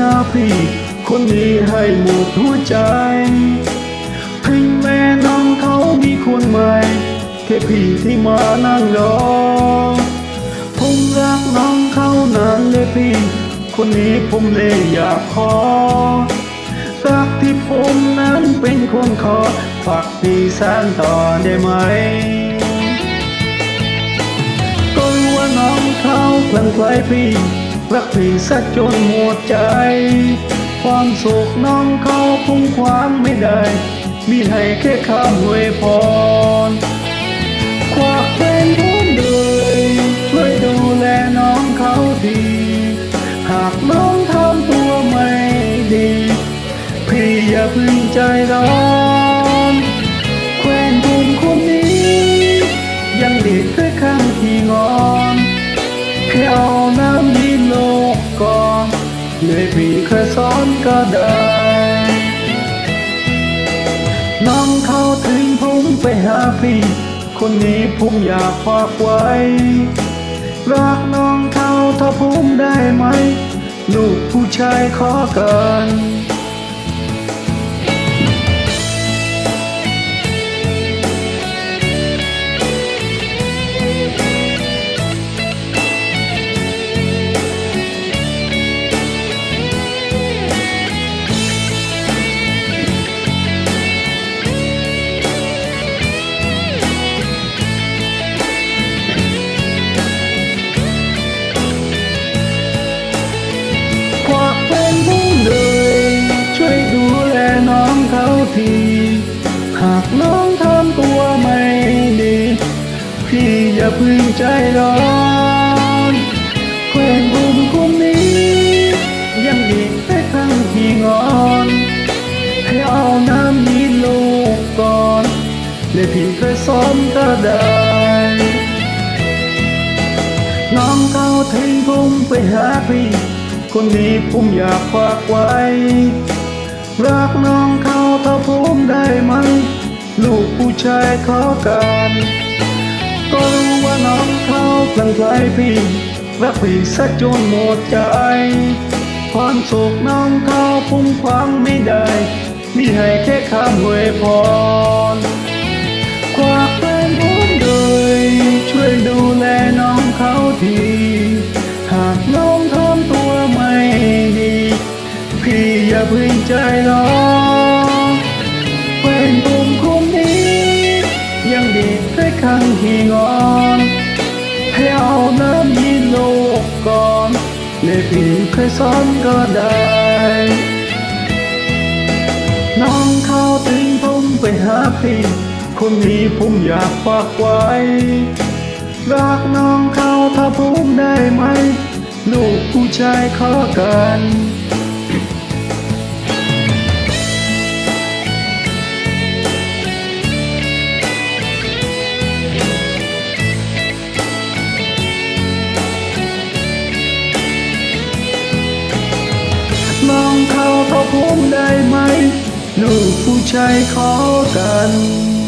นะพี่คนนี้ให้หมดหัวใจ ถึงแม่น้องเขามีคนใหม่ แค่พี่ที่มานั่งรอ ผมรักน้องเขานานเลยพี่ คนนี้ผมเลยอยากขอรักที่ผมนั้นเป็นคนขอฝากพี่สานต่อได้ไหมก็รู้ว่าน้องเขาคลั่งไคล้พี่ รักพี่สักจนหมดใจ ความสุขน้องเขาพุ่งควางไม่ได้ มีให้แค่คำอวยพรควักเป็นผมเลยช่วยดูแลน้องเขาดี หากน้องทำตัวไม่ดี พี่อย่าพึ่งใจร้อน เลยพี่เคยสอนก็ได้ น้องเขาถึงผมไปหาพี่ คนนี้ผมอยากฝากไว้ รักน้องเขาถ้าผมได้ไหม ลูกผู้ชายขอกันาพึ่งใจร้อนแควนบุมคนนี้ ยังเด็กไปข้งที่งอนให้เอาน้ำยีลูกก่อนและพี่เคยสอนก็ได้น้องเขาทิ้งผมไปหาพี่ คนนี้ผมอยากฝากไว้ รักน้องเขาถ้าผมได้ไหมลูกผู้ชายขอกัน รู้ว่าน้องเขาคลั่งไคล้พี่รักพี่สักจนหมดใจ ความสุขน้องเขาพุ่งพวางไม่ได้ มีให้แค่คำอวยพรควักเป็นผมเลยช่วยดูแลน้องเขาที หากน้องทำตัวไม่ดี พี่อย่าพึ่งใจร้อน ยังเด็กแค่ข้างที่งอนให้เอาน้ำยีโลกก่อนและพี่เคยสอนก็ได้น้องเข้าถึงผมไปหาพี่คนนี้ผมอยากฝากไว้รักน้องเขาถ้าผมได้ไหม ลูกผู้ชายขอกัน องเขาถ้าผมได้ไหม ลูกผู้ชายขอกัน